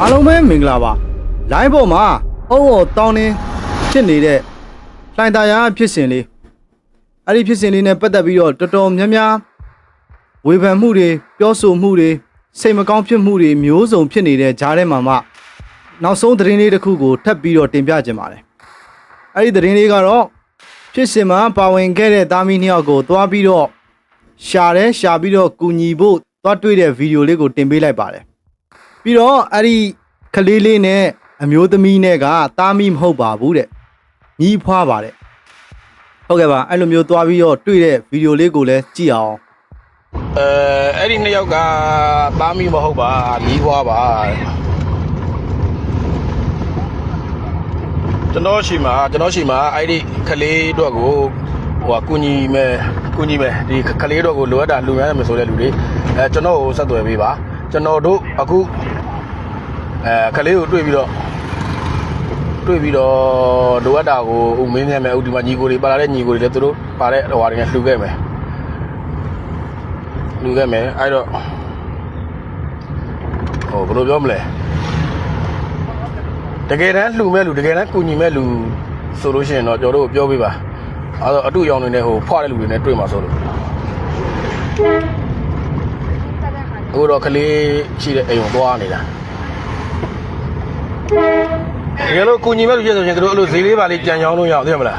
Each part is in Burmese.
အားလုံးပဲမင်္ဂလာပါလိုင်းပေါ်မှာအုံအော်တောင်းနေဖြစ်နေတဲ့လှိုင်သာယာဖြစ်စဉ်လေးအဲ့ဒီဖြစ်စဉ်လေးနဲ့ပတ်သက်ပြီးတော့တော်တော်များများဝေဖန်မှုတွေပြောဆိုမှုတွေစိတ်မကောင်းဖြစ်မှုတွေမျိုးစုံဖြစ်နေတဲ့ကြားထဲမှာမှနောက်ဆုံးသတင်းလေးတစ်ခုကိုထပ်ပြီးတော့တင်ပြခြင်းပါတယ်အဲ့ဒီသတင်းလေးကတော့ဖြစ်စဉ်မှာပါဝင်ခဲ့တဲ့သားမီးနှစ်ယောက်ကိုသွားပြီးတော့ရှာတယ်ရှာပြီးတော့ကူညီဖို့သွားတွေ့တဲ့ဗီဒီယိုလေးကိုတင်ပေးလိုက်ပါတယ် ပြီးတော့အဲ့ဒီကလေးလေးနဲ့အမျိုးသမီးနဲ့ကတားမိမဟုတ်ပါဘူးတဲ့ညီးဖွားပါတယ်ဟုတ်ကဲ့ပါအဲ့လိုမျိုးသွားပြီးတော့တွေ့တဲ့ဗီဒီယိုလေးကိုလည်းကြည့်အောင်အဲအဲ့ဒီနှစ်ယောက်ကသားမိမဟုတ်ပါမီးဖွားပါကျွန်တော်ရှိမှာကျွန်တော်ရှိမှာအဲ့ဒီကလေးတော့ကိုဟိုကကုညီမဲ့ကုညီမဲ့ဒီကလေးတော့ကိုလိုအပ်တာလူရမ်းမယ်ဆိုတဲ့လူတွေအဲကျွန်တော်ကိုဆက်သွယ်ပေးပါကျွန်တော်တို့အခု အဲကလေးကိုတွေ့ပြီးတော့တွေ့ပြီးတော့လိုအပ်တာကိုဥမင်းနေမယ်ဥဒီမှာညီကိုတွေပါလာတဲ့ညီကိုတွေလည်းသူတို့ပါတဲ့ဟိုဟာတွေနဲ့လှူခဲ့မယ်လူခဲ့မယ်အဲ့တော့ဟိုဘယ်လိုပြောမလဲတကယ်တမ်းလှူမဲ့လူတကယ်တမ်းကူညီမဲ့လူဆိုလို့ရှိရင်တော့ကျွန်တော်တို့ပြောပြပါအဲ့တော့အတူရောင်နေနဲ့ဟိုဖွားတဲ့လူတွေနဲ့တွေ့မှာဆိုလို့အခုတော့ကလေးရှိတဲ့အိမ်ကိုသွားနေတာ တကယ်လို့ကူညီမဲ့လူဖြစ်ဆိုရင်တို့အဲ့လိုဈေးလေးပါလေးကြံချောင်းလို့ရအောင်သိရမလား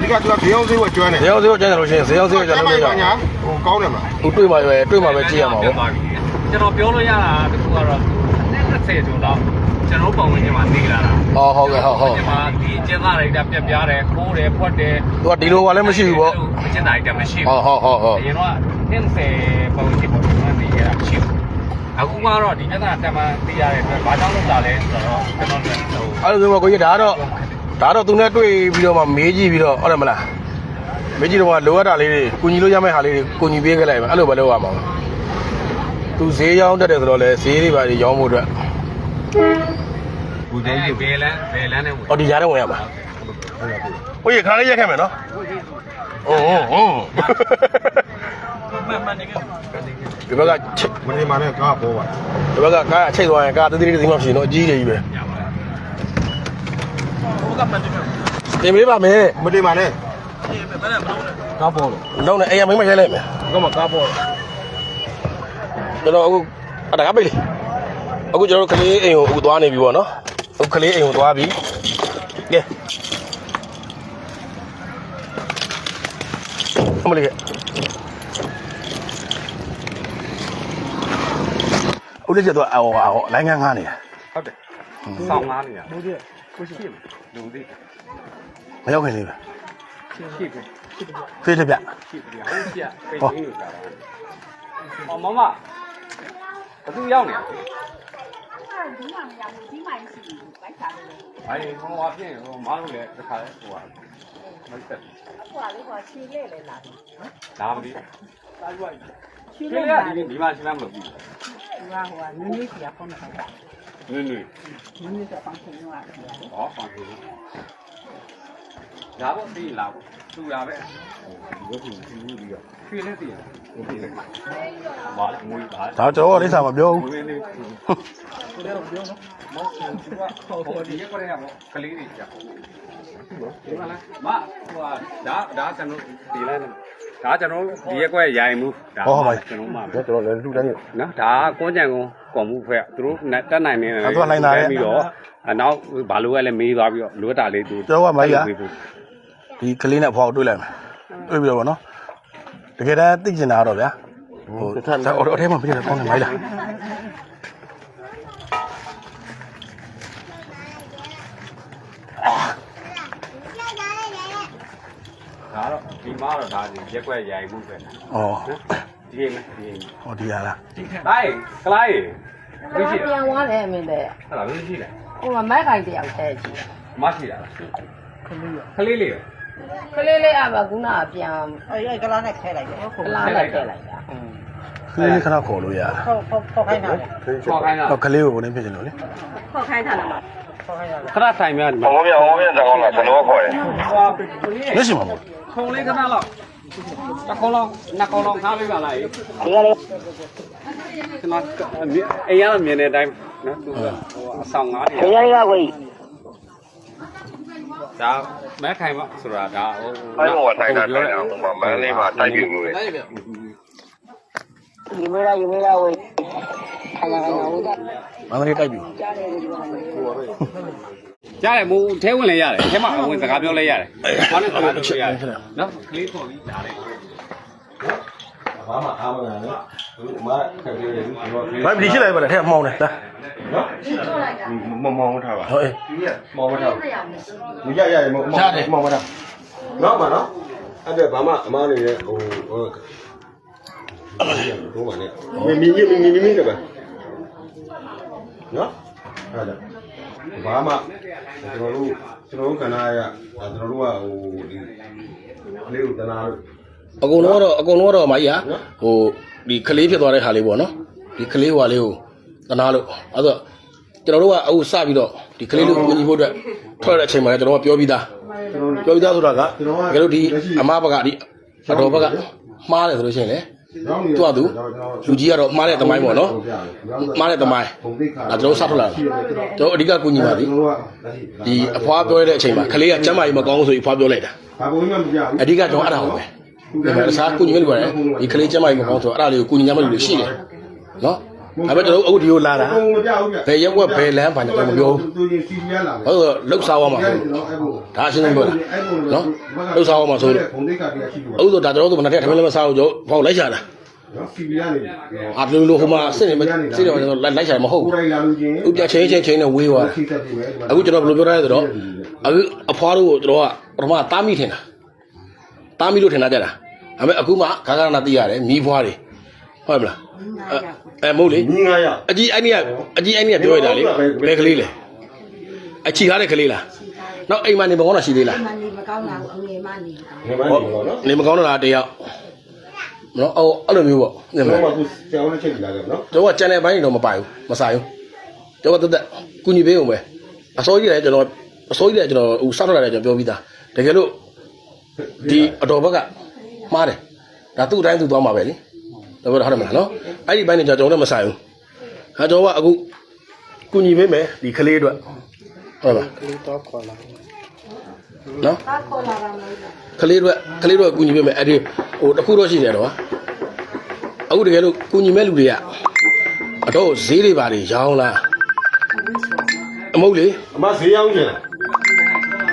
ဒီကသူကဘေးအောင်သေးကိုကျွမ်းတယ်ဈေးအောင်ဈေးကိုကြံတယ်လို့ရှိရင်ဈေးအောင်ဈေးကိုကြံလို့ရအောင်ညာဟိုကောင်းတယ်မလားဟိုတွေ့မှာပဲတွေ့မှာပဲကြည့်ရမှာပေါ့ကျွန်တော်ပြောလို့ရတာတခုကတော့20ကျော်တော့ကျွန်တော်ပုံဝင်ချင်းမှာနေလာတာဟောဟုတ်ကဲ့ဟုတ်ဟုတ်ဒီမှာဒီကျင်းသားတွေတက်ပြက်ပြားတယ်ခိုးတယ်ဖွက်တယ်သူကဒီလိုကလည်းမရှိဘူးပေါ့မကျင်းသားတွေတက်မရှိဟောဘူးဟောဟောဟောအရင်တော့20ပုံချင်းပုံကျွန်တော်နေရတာမရှိဘူး အခုကတော့ဒီကျင်းသားတက်မှသိရတဲ့အတွက်ဘာကြောင့်လုပ်တာလဲဆိုတော့ကျွန်တော်တို့ဟိုအဲ့လိုဆိုတော့ကိုကြီးဒါကတော့ဒါတော့သူနဲ့တွေ့ပြီးတော့မှမေးကြည့်ပြီးတော့ဟုတ်တယ်မလားမေးကြည့်တော့လိုအပ်တာလေးတွေကုညီလို့ရမယ့်ဟာလေးတွေကိုညီပေးခဲ့လိုက်မယ်အဲ့လိုပဲလုပ်ရမှာသူဈေးရောင်းတတ်တယ်ဆိုတော့လေဈေးတွေပါရောင်းဖို့အတွက်ဘူးတဲ့ဘယ်လန်းဘယ်လန်းနဲ့ဝင်ဟောဒီကြားထဲဝင်ရမှာ ကိုကြီးခါလေးရက်ခဲ့မယ်နော်ဟုတ်ဟုတ်ဟုတ်မှန်မှန်နေကဒီဘက်ကချိတ်မနေမှလည်းကားပေါ်ပါဒီဘက်ကကားချိတ်သွားရင်ကားတည်းတည်းစီမှမရှိရင်တော့အကြီးကြီးပဲရပါတယ်ဟိုကမှန်တယ်တင်ပေးပါမယ်မနေမှလည်းကားပေါ်လို့လုံးနဲ့အိမ်ကမိမရိုက်လိုက်မယ်ကမကားပေါ်ကျွန်တော်အခုအတကားပိတ်လေအခုကျွန်တော်တို့ကလေးအိမ်ကိုအခုသွားနေပြီပေါ့နော်အခုကလေးအိမ်ကိုသွားပြီကဲ မလေးကဦးလေးကျတော့အော်အော်လိုင်းငန်းငားနေတာဟုတ်တယ်စောင်းငားနေတာလူကြီးကိုရှိလူကြီးမရောက်ခင်လေးပဲရှိပြီဖေးလက်ပြရှိပြီဟုတ်ရှိပိတ်ရင်းလို့တာအော်မမဘသူရောက်နေလဲဒီမှာမရဘူးဒီမှာရှိဘူးဘိုက်စားလို့ဘာလဲဟိုဟာဖြစ်ဟိုမလို့လေတခါလဲဟိုဟာ မတ်တက်အခုကလေးကချီလေးလေလာတယ်လာမသိတာရွိုက်ချီဒီလေးလေလာဒီတယ်ဒီမှာရှိလားမလို့ပြီသူကဟိုကနည်းနည်းစီဖုန်းနဲ့ခိုင်းတာနွေ့နွေ့နည်းနည်းစီဖုန်းနဲ့ခိုင်းတာဟောဖန်ပြီလာဖို့သိလာဖို့ သူရပဲဘယ်သူသူပြီးတော့ဖြေးလဲသိရဟုတ်ပြီဘာလဲငွေပါဒါတော့အိဋ္ဌာမပြောဘူးငွေလေးကိုလည်းပြောနော်မောင်သူကဟိုဒီရက်ကြရမောကလေးတွေကြာဒီမှာလားမဟိုဒါဒါကျွန်တော်ဒီလဲဒါကျွန်တော်ဒီရက်ကွက်ရိုင်မှုဒါကျွန်တော်မှာကျွန်တော်လည်းလှူတိုင်းနော်ဒါကကွန်ကြံကွန်ကွန်မှုဖွဲ့သူတို့တက်နိုင်နေတယ်အဲ့သူကနိုင်တာလေပြီးတော့အနောက်ဘာလို့လဲမေးသွားပြီးတော့လွတ်တာလေးသူကျွန်တော်ကမိုက်ရပေးဖို့ ဒီကလေးနဲ့အဖွားကိုတွေ့လိုက်မယ်တွေ့ပြီးတော့ဗောနော်တကယ်တမ်းသိကျင်တာတော့ဗျာဟိုတော့အထဲမှာပြည့်တယ်ကောင်းတယ်မိုက်လားဒါတော့ဒီမှာတော့ဒါဒီရက်ကွက်ရိုင်မှုပဲနော်ဩဒီအိမ်မယ်ဒီအိမ်ဟောဒီဟာလားတိုင်းကလိုင်းဘယ်ရှိပြန်သွားတယ်အမင်းတဲ့ဟဲ့လားဘယ်ရှိလဲဟိုကမိုက်ကိုင်တယောက်တည်းရှိမရှိတာလားခလေးလေး ကလေးလေးအဘကုနာပြန်အဲ့ဒီကလာနဲ့ခဲလိုက်တယ်ကလာနဲ့ထည့်လိုက်တာခလေးခဏခေါ်လို့ရခေါက်ခေါက်ခေါက်ခိုင်းတာလေခေါ်ခိုင်းတာဟောကလေးကိုကိုနေဖြစ်ချင်လို့လေခေါက်ခိုင်းတာလားခေါက်ခိုင်းတာလေခရထိုင်များဒီမှာဟောပြဟောပြတောင်းလာကျွန်တော်ခေါ်တယ်ဟွာဒီလက်ရှိမှာမဟုတ်ခုံလေးခဏလောက်တခေါလုံးနှစ်ခေါလုံးခါပေးပါလားဒီကလေးကျွန်တော်အိမ်ရမြင်တဲ့အတိုင်းနော်သူဟိုအဆောင်ငါးနေခရရဝေး ဒါမဲခိုင်မဆိုတာဒါဟိုအဲ့ဘောထိုင်တာထိုင်တာဟိုမှာမန်းလေးမှာတိုက်ပြမှုလေနိုင်ပြီဒီမေရာဒီမေရာဝေးခရရဝေးကမန္တလေးတိုက်ပြီရတယ်မိုးထဲဝင်လဲရတယ်ထဲမှာဝင်စကားပြောလဲရတယ်ဘာနဲ့စကားပြောလဲရတယ်နော်ကလေးပေါ်ပြီးဒါလေးဘာမှအားမနာနဲ့ ဒီမှာခက်ပြတယ်ဒီတော့ဘာဒီရှိလိုက်ပါလေထဲမှောင်းတယ်လာနော်မမောင်းထားပါဟောအေးမောင်းမထားဘူးရရရမောင်းမောင်းမထားနော်မနော်အဲ့ဒါဘာမှအမားနေတဲ့ဟိုဟိုတော့မနဲ့မင်းမင်းမင်းမင်းမင်းတပါနော်အဲ့ဒါဘာမှကျွန်တော်တို့ကျွန်တော်တို့ကဏ္ဍရကျွန်တော်တို့ကဟိုဒီလေးကိုတနာလို့အကုန်လုံးကတော့အကုန်လုံးကတော့မကြီးဟာဟို ဒီကလေးဖြစ်သွားတဲ့ဟာလေးပေါ့နော်ဒီကလေးဟွာလေးကိုတနာလို့အဲ့တော့ကျွန်တော်တို့ကအခုစပြီးတော့ဒီကလေးလေးကိုကူညီဖို့အတွက်ထွက်တဲ့အချိန်မှာလည်းကျွန်တော်ကပြောပြီးသားပြောပြီးသားဆိုတာကတကယ်လို့ဒီအမဘက်ကဒီအတော်ဘက်ကမှားတယ်ဆိုလို့ရှိရင်လေသူကသူလူကြီးကတော့မှားတဲ့သမိုင်းပေါ့နော်မှားတဲ့သမိုင်းအဲကျွန်တော်စထွက်လာတာကျွန်တော်အဓိကကူညီပါသည်ဒီအဖွားပြောရတဲ့အချိန်မှာကလေးကကျမ်းမာရေးမကောင်းဘူးဆိုပြီးအဖွားပြောလိုက်တာဘာကိုမှမပြဘူးအဓိကကျွန်တော်အဲ့ဒါဟုတ်ပဲဒီမှာ တခြားကုညီမဲ့လူပါတယ်ဒီကလေးကျမ်းမာရေးမကောင်းဆိုတော့အဲ့ဒါလေးကိုကုညီရမဲ့လူတွေရှိတယ်နော်ဒါပေမဲ့ကျွန်တော်တို့အခုဒီကိုလာတာမပြဘူးဗျဘယ်ရက်ွက်ဘယ်လမ်းဘာညာတော့မပြောဘူးသူရင်စီပြလာဘာလို့လဲလှုပ်ရှားသွားမှာကျွန်ဟုတ်တော်အဲ့ဘုံဒါအရှင်းဆုံးပြောတာနော်လှုပ်ရှားသွားမှာဆိုလို့ဘုံလေးကတည်းကရှိလို့အခုဆိုဒါကျွန်တော်တို့မနေ့ကထမင်းလည်းမစားဘူးကျွန်တော်ဘောက်လိုက်ချတာနော်စီပြလာနေအာလူလူဟိုမှာစစ်နေမစစ်တယ်ကျွန်တော်လိုက်လိုက်ချတာမဟုတ်ကိုယ်တိုင်လာလို့ချင်းဘူးဥပြချင်းချင်းချင်းနဲ့ဝေးသွားစီတက်ပြီပဲအခုကျွန်တော်ဘယ်လိုပြောရလဲဆိုတော့အခုအဖွားတို့ကိုကျွန်တော်ကပထမတားမိထင်တာ တားမိလို့ထင်တာကြတာဒါပေမဲ့အခုမှခါခါနာသိရတယ်မိဖွားတွေဟုတ်မလားအဲမဟုတ်လေညီ900အကြီးအဲ့ဒီကအကြီးအဲ့ဒီကပြောရတာလေဘယ်ကလေးလဲအချီကားတဲ့ကလေးလားနောက်အိမ်မှာနေမကောင်းတာရှိသေးလားမနေမကောင်းတာကိုအငယ်မနေငယ်မနေတော့နော်နေမကောင်းတာတယောက်နော်အော်အဲ့လိုမျိုးပေါ့နေမတော့လားမှသူကြောင်းနဲ့ချိန်လာတယ်နော်ကျွန်တော်က channel ဘိုင်းတော့မပိုင်ဘူးမဆိုင်ဘူးကျွန်တော်ကတက်တက်ကုညီပေးအောင်ပဲအစိုးရလည်းကျွန်တော်အစိုးရလည်းကျွန်တော်ဟိုစောက်ထွက်လာတယ်ကျွန်တော်ပြောပြီးသားတကယ်လို့ ဒီအတော်ဘက်ကမှားတယ်ဒါသူ့အတိုင်းသူသွားမှာပဲလေဒါပြောတာဟုတ်တယ်မလားနော်အဲ့ဒီဘိုင်းနဲ့ကျွန်တော်လည်းမဆိုင်ဘူးဟာကျွန်တော်ကအခုကုညီပေးမယ်ဒီကလေးအတွက်ဟုတ်ပါကလေးတော့ခေါ်လာနော်ဘာခေါ်လာတာမလဲကလေးတို့ကလေးတို့ကကူညီပေးမယ်အဲ့ဒီဟိုတစ်ခုတော့ရှိတယ်တော့အခုတကယ်လို့ကူညီမဲ့လူတွေကအတော့ဈေးတွေပါတွေရောင်းလားအမဟုတ်လေအမဈေးရောက်ကျင်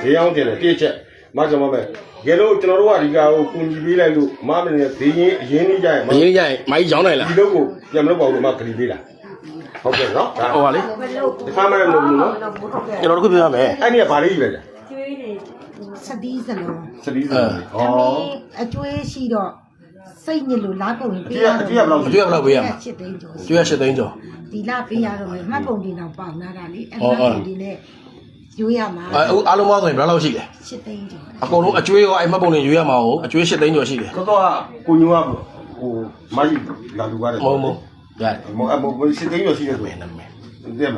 ဈေးရောက်ကျင်တယ်ပြည့်ချက်မကျွန်တော်ပဲ ရေလို့ကျွန်တော်တို့ကဒီကဟိုကူညီပေးလိုက်လို့အမမင်းနဲ့ဈေးရင်အရင်ကြီးကြရင်မင်းရရင်မိုင်းရောင်းနိုင်လားဒီလိုကိုပြန်မလုပ်ပါဘူးအမခရီးပေးတာဟုတ်ကဲ့နော်ဒါဟောပါလေဒီခါမှလည်းမလုပ်ဘူးနော်ကျွန်တော်တို့ခုပြောရမယ်အဲ့ဒီကဘာလေးကြီးပဲကြာကျွေးနေစတီးစလုံးစလီးစလီးဩအကျွေးရှိတော့စိတ်ညစ်လို့လားကုန်ရင်အကျွေးအကျွေးဘယ်လောက်အကျွေးဘယ်လောက်ပေးရမလဲချစ်သိန်းကျော်ကျွေးရရှစ်သိန်းကျော်ဒီလပေးရတော့မယ်မှတ်ပုံတင်တော့ပေါင်လာတာလေအဲ့ဟုတ်မှတ်ဟုတ်ပုံတင်နဲ့ ကျွေးရမှာအဲအခုအားလုံးပေါင်းဆိုရင်ဘယ်လောက်ရှိလဲချစ်သိန်းကျော်အကုန်လုံးအကျွေးရောအဲ့မှတ်ပုံတွေရွေးရမှာဟုတ်အကျွေးရှစ်သိန်းကျော်ရှိတယ်တော့တော့ကိုညိုကဟိုမကြီးလာလူကားတယ်မဟုတ်မဟုတ်ရတယ်မအမစစ်သိန်းရရှိတယ်ဆိုဘရယ်င်နာမည်တဲ့မ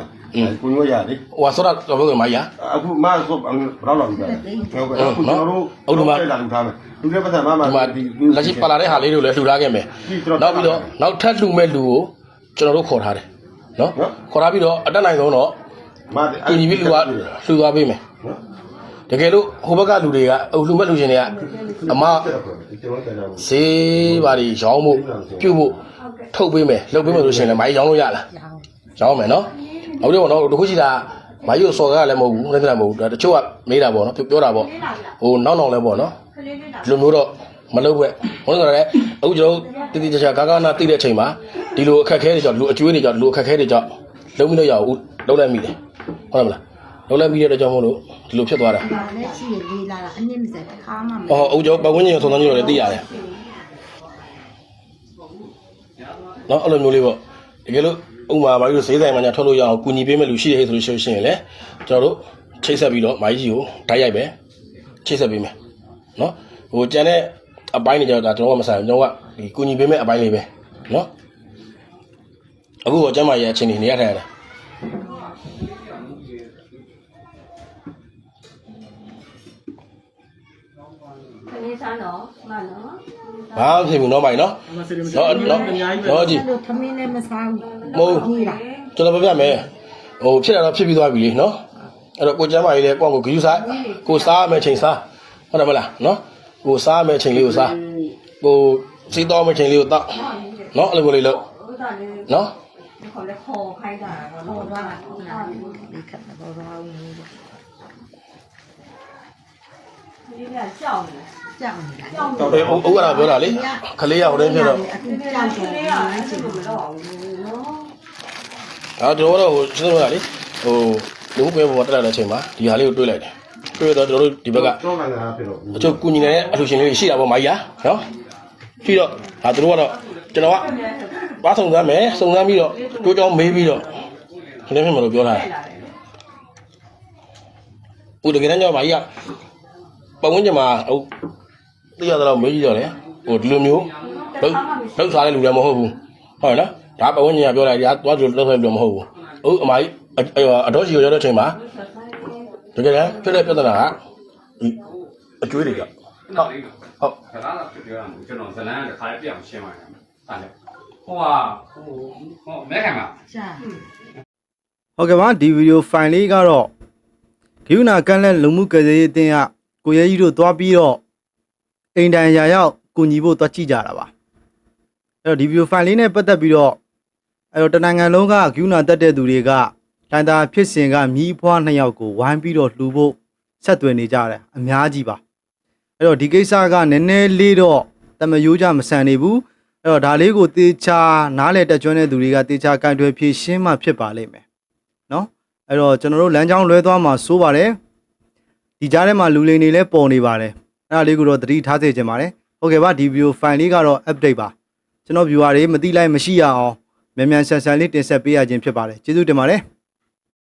ကိုညိုရတယ်ဟိုဆောတော့တော့ပြောမိုင်းရအခုမဆိုဘယ်လောက်လောက်ကြာဟုတ်ကဲ့အခုကျွန်တော်တို့လာလူထားမယ်လူတွေပတ်သက်မှမှဒီမှာလက်ရှိပါလာတဲ့ဟာလေးတွေကိုလည်းလှူထားခဲ့မယ်နောက်ပြီးတော့နောက်ထပ်လှူမဲ့လူကိုကျွန်တော်တို့ခေါ်ထားတယ်နော်ခေါ်ထားပြီးတော့အတက်နိုင်ဆုံးတော့ မကူညီပြီးလူကလှူသွားပေးမယ်တကယ်လို့ဟိုဘက်ကလူတွေကအုပ်လှူမဲ့လူရှင်တွေကအမကျွန်တော်တရားဈေးပါတွေရောင်းဖို့ပြုတ်ဖို့ထုတ်ပေးမယ်လှုပ်ပေးမယ်လို့ရှင်လည်းမိုင်းရောင်းလို့ရလားရောင်းမယ်နော်ဟုတ်တယ်ပေါ့နော်တခုရှိတာမိုင်းရုပ်စော်ကားလည်းမဟုတ်ဘူးလည်းလည်းမဟုတ်ဘူးဒါတချို့ကမေးတာပေါ့နော်ပြောတာပေါ့ဟိုနောက်နောက်လည်းပေါ့နော်ဒီလိုမျိုးတော့မလုပ်ပဲဘုန်းတော်လည်းအခုကျွန်တော်တတိတခြားကာကနာတိတဲ့အချိန်မှာဒီလိုအခက်ခဲတွေကြောင့်လူအကျွေးတွေကြောင့်လူအခက်ခဲတွေကြောင့်လုံးမလို့ရဘူးလုံးလိုက်မိတယ် ဟုတ်မလားလုံးလိုက်မိတဲ့အတွက်ကြောင့်မို့လို့ဒီလိုဖြစ်သွားတာဒါနဲ့ရှိရလေးလာတာအနည်း20တစ်ခါမှမအော်အုပ်ကျော်ပတ်ဝန်းကျင်ကိုသုံးသန်းကျော်လည်းသိရတယ်နော်အဲ့လိုမျိုးလေးပေါ့တကယ်လို့ဥမာမာကြီးတို့ဈေးဆိုင်မှာညာထွက်လို့ရအောင်ကူညီပေးမဲ့လူရှိတယ်ဆိုလို့ရှိရင်လည်းကျွန်တော်တို့ချိတ်ဆက်ပြီးတော့မာကြီးကိုဓာတ်ရိုက်ပဲချိတ်ဆက်ပေးမယ်နော်ဟိုကျန်တဲ့အပိုင်းတွေကျတော့ဒါကျွန်တော်ကမဆိုင်ဘူးကျွန်တော်ကဒီကူညီပေးမဲ့အပိုင်းလေးပဲနော်အခုတော့ကျမ်းမာရေးအချင်းနေနေရထိုင်ရတ ယ်ခလေးစားတော့မှန်နော်ဘာမှဖြစ်ဘူးနော်မိုင်နော်နော်နော်နော်ကြည့်လို့သမင်းနဲ့မစားဘူးမဟုတ်ကျွန်တော်ပြပြမယ်ဟိုဖြစ်တာတော့ဖြစ်ပြီးသွားပြီလေနော်အဲ့တော့ကိုကျမ်းမာကြီးလေကိုယ့်ကိုဂယူစားကိုစားမယ်ချိန်စားဟုတ်တယ်မလားနော်ကိုစားမယ်ချိန်လေးကိုစားကိုစီးတော်မယ်ချိန်လေးကိုတောက်နော်အဲ့လိုမျိုးလေးလို့ဥ ဒ္ဒါလေးနော်ခေါ်လဲခေါ်ခိုင်းတာတော့တော့တာဟုတ်လားဒီခက်တော့တော့ဒီကကြောက်နေကြောက်နေတာကြောက်နေတော့ဥက္ကရာပြောတာလေခလေးရောက်တဲ့ပြတော့အခုကြောက်တယ်လေးရအဲ့လိုမလုပ်အောင်နော်အဲ့တော့တော့ဟိုစဉ်းစားရလေဟိုလူမှုကွဲပေါ်တက်လာတဲ့အချိန်မှာဒီဟာလေးကိုတွေးလိုက်တယ်တွေးတော့ကျွန်တော်တို့ဒီဘက်ကတော့မှန်တာဖြစ်တော့အချို့ကုညီနေတဲ့အလှူရှင်လေးတွေရှိတာပေါ့မာကြီးဟာနော်ပြီးတော့ဒါတို့ကတော့ကျွန်တော်က ဘာဆောင်စမ်းမယ်စုံစမ်းပြီးတော့တိုးကြောင်းမေးပြီးတော့ခလေးဖြစ်မလို့ပြောတာဦးတကယ်တမ်းကျတော့မာကြီးကပတ်ဝန်းကျင်မှာဟိုသိရတော့မေးကြည့်တော့လေဟိုဒီလိုမျိုးလောက်လောက်စားတဲ့လူတွေမဟုတ်ဘူးဟုတ်နော်ဒါပတ်ဝန်းကျင်ကပြောလိုက်ဒါသွားကြလို့လောက်ဆိုလို့မဟုတ်ဘူးဟုတ်အမကြီးအတော်ရှိရတဲ့အချိန်မှာတကယ်တမ်းဖြစ်တဲ့ပြဿနာကဒီအကျွေးတွေကဟုတ်ဟုတ်ခလာတော့ပြောရမှာကျွန်တော်ဇလန်းကခါလေးပြအောင်ရှင်းပါရမယ်အဲ့လေ ဟိုဟာဟိုဟိုမဲခံမှာကြာဟုတ်ကဲ့ပါဒီဗီဒီယိုဖိုင်လေးကတော့ဂိယူနာကန်လက်လုံမှုကလေးအတင်းကကိုရဲကြီးတို့သွားပြီးတော့အိမ်တန်ရာရောက်ကိုညီဖို့သွားကြည့်ကြတာပါအဲ့တော့ဒီဗီဒီယိုဖိုင်လေးနဲ့ပတ်သက်ပြီးတော့အဲ့တော့တနင်္ဂနွေလုံးကဂိယူနာတက်တဲ့သူတွေကတိုင်တာဖြစ်စဉ်ကမြီးဖွားနှစ်ယောက်ကိုဝိုင်းပြီးတော့လှူဖို့ဆက်သွယ်နေကြတယ်အများကြီးပါအဲ့တော့ဒီကိစ္စကနည်းနည်းလေးတော့တမယိုးကြမဆန်နေဘူး အဲ့တော့ဒါလေးကိုတေချာနားလေတက်ကျွမ်းတဲ့သူတွေကတေချာကင်တွယ်ဖြေရှင်းမှဖြစ်ပါလိမ့်မယ်နော်အဲ့တော့ကျွန်တော်တို့လမ်းကြောင်းလွဲသွားမှာစိုးပါတယ်ဒီကြားထဲမှာလူလိန်တွေလည်းပေါ်နေပါတယ်အဲ့ဒါလေးကိုတော့သတိထားစေချင်ပါတယ်ဟုတ်ကဲ့ပါဒီဗီဒီယိုဖိုင်လေးကတော့ update ပါကျွန်တော် viewer တွေမသိလိုက်မရှိရအောင်မြန်မြန်ဆန်ဆန်လေးတင်ဆက်ပေးရခြင်းဖြစ်ပါတယ်ကျေးဇူးတင်ပါတယ်